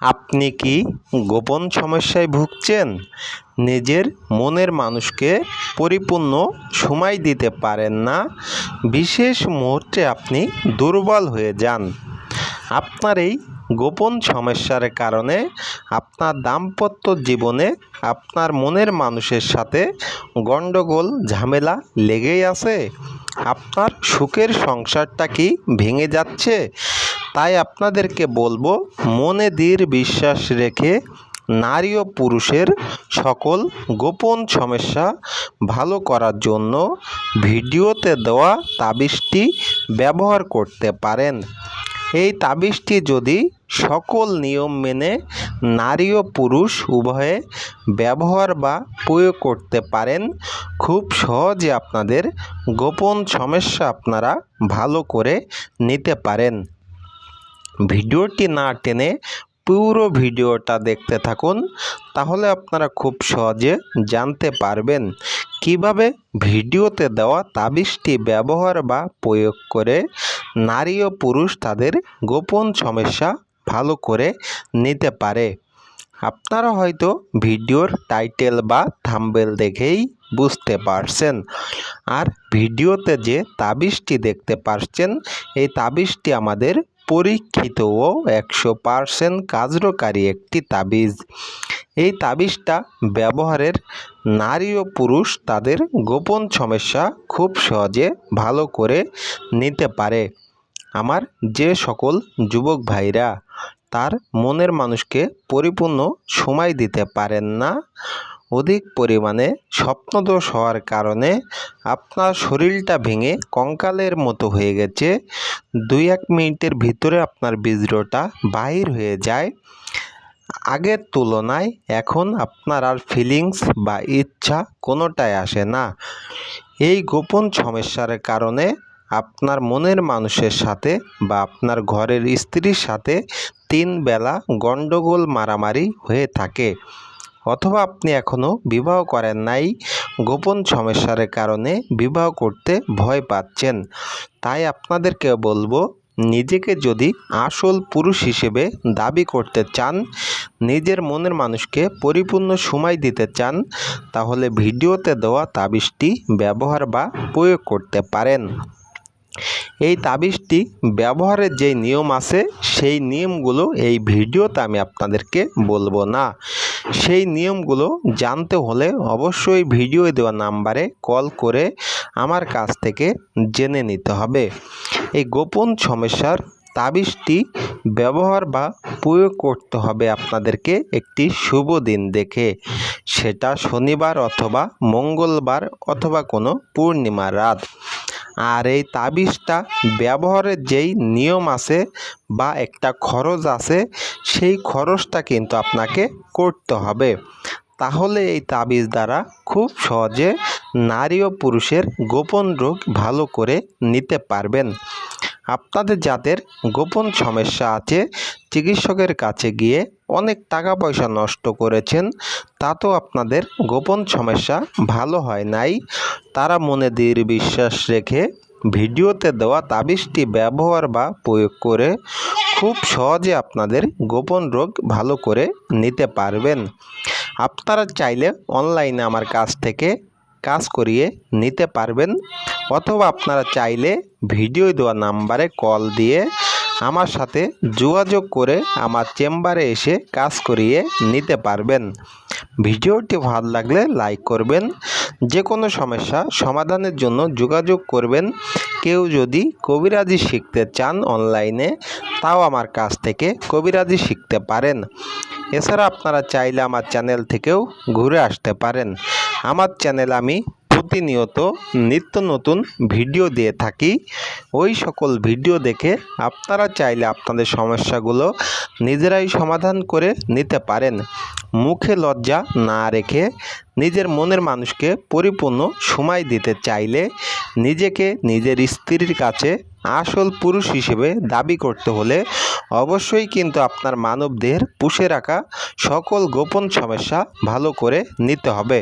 আপনি কি গোপন সমস্যায় ভুগছেন? নিজের মনের মানুষকে পরিপূর্ণ সময় দিতে পারেন না। বিশেষ মুহূর্তে আপনি দুর্বল হয়ে যান। আপনার এই গোপন সমস্যার কারণে আপনার দাম্পত্য জীবনে আপনার মনের মানুষের সাথে গণ্ডগোল, ঝামেলা লেগেই আছে। আপনার সুখের সংসারটা কি ভেঙে যাচ্ছে? তাই আপনাদেরকে বলব, মনে দৃঢ় বিশ্বাস রেখে নারী ও পুরুষের সকল গোপন সমস্যা ভালো করার জন্য ভিডিওতে দেওয়া তাবিজটি ব্যবহার করতে পারেন। এই তাবিজটি যদি সকল নিয়ম মেনে নারী ও পুরুষ উভয়ে ব্যবহার বা প্রয়োগ করতে পারেন, খুব সহজে আপনাদের গোপন সমস্যা আপনারা ভালো করে নিতে পারেন। ভিডিওটি না টেনে পুরো ভিডিওটা দেখতে থাকুন, তাহলে আপনারা খুব সহজে জানতে পারবেন কীভাবে ভিডিওতে দেওয়া তাবিজটি ব্যবহার বা প্রয়োগ করে নারী ও পুরুষ তাদের গোপন সমস্যা ভালো করে নিতে পারে। আপনারা হয়তো ভিডিওর টাইটেল বা থাম্বেল দেখেই বুঝতে পারছেন। আর ভিডিওতে যে তাবিজটি দেখতে পারছেন, এই তাবিজটি আমাদের পরীক্ষিত ও একশো পারসেন্ট কার্যকারী একটি তাবিজ। এই তাবিজটা ব্যবহারের নারী ও পুরুষ তাদের গোপন সমস্যা খুব সহজে ভালো করে নিতে পারে। আমার যে সকল যুবক ভাইরা তার মনের মানুষকে পরিপূর্ণ সময় দিতে পারেন না অধিক পরিমাণে স্বপ্নদোষ হওয়ার কারণে আপনার শরীরটা ভেঙে কঙ্কালের মতো হয়ে গেছে। দুই এক মিনিটের ভিতরে আপনার বীর্যটা বাহির হয়ে যায়। আগের তুলনায় এখন আপনার আর ফিলিংস বা ইচ্ছা কোনোটাই আসে না। এই গোপন সমস্যার কারণে আপনার মনের মানুষের সাথে বা আপনার ঘরের স্ত্রীর সাথে তিন বেলা গণ্ডগোল মারামারি হয়ে থাকে। অথবা আপনি এখনও বিবাহ করেন নাই, গোপন সমস্যার কারণে বিবাহ করতে ভয় পাচ্ছেন। তাই আপনাদেরকে বলব, নিজেকে যদি আসল পুরুষ হিসেবে দাবি করতে চান, নিজের মনের মানুষকে পরিপূর্ণ সময় দিতে চান, তাহলে ভিডিওতে দেওয়া তাবিজটি ব্যবহার বা প্রয়োগ করতে পারেন। এই তাবিজটি ব্যবহারের যেই নিয়ম আছে, সেই নিয়মগুলো এই ভিডিওতে আমি আপনাদেরকে বলব না। সেই নিয়মগুলো জানতে হলে অবশ্যই ভিডিও দেওয়া নাম্বারে কল করে আমার কাছ থেকে জেনে নিতে হবে। এই গোপন সমস্যার তাবিজটি ব্যবহার বা প্রয়োগ করতে হবে আপনাদেরকে একটি শুভ দিন দেখে। সেটা শনিবার অথবা মঙ্গলবার অথবা কোনো পূর্ণিমা রাত। আর এই তাবিজটা ব্যবহারের যেই নিয়ম আছে বা একটা খরচ আছে, সেই খরচটা কিন্তু আপনাকে করতে হবে। তাহলে এই তাবিজ দ্বারা খুব সহজে নারী ও পুরুষের গোপন রোগ ভালো করে নিতে পারবেন। আপনাদের যাদের গোপন সমস্যা আছে, চিকিৎসকের কাছে গিয়ে অনেক টাকা পয়সা নষ্ট করেছেন তাতেও আপনাদের গোপন সমস্যা ভালো হয় নাই। তারা মনে দৃঢ় বিশ্বাস রেখে ভিডিওতে দেওয়া তাবিজটি ব্যবহার বা প্রয়োগ করে খুব সহজে আপনাদের গোপন রোগ ভালো করে নিতে পারবেন। আপনারা চাইলে অনলাইনে আমার কাছ থেকে কাজ করিয়ে নিতে পারবেন। অথবা আপনারা চাইলে ভিডিও দেওয়া নাম্বারে কল দিয়ে আমার সাথে যোগাযোগ করে আমার চেম্বারে এসে কাজ করিয়ে নিতে পারবেন। ভিডিওটি ভালো লাগলে লাইক করবেন। যে কোনো সমস্যা সমাধানের জন্য যোগাযোগ করবেন। কেউ যদি কবিরাজি শিখতে চান অনলাইনে, তাও আমার কাছ থেকে কবিরাজি শিখতে পারেন। এছাড়া আপনারা চাইলে আমার চ্যানেল থেকেও ঘুরে আসতে পারেন। আমার চ্যানেল আমি প্রতিনিয়ত নিত্য নতুন ভিডিও দিয়ে থাকি। ওই সকল ভিডিও দেখে আপনারা চাইলে আপনাদের সমস্যাগুলো নিজেরাই সমাধান করে নিতে পারেন। মুখে লজ্জা না রেখে নিজের মনের মানুষকে পরিপূর্ণ সময় দিতে চাইলে নিজেকে নিজের স্ত্রীর কাছে আসল পুরুষ হিসেবে দাবি করতে হলে অবশ্যই কিন্তু আপনার মানবদেহের পুষে রাখা সকল গোপন সমস্যা ভালো করে নিতে হবে।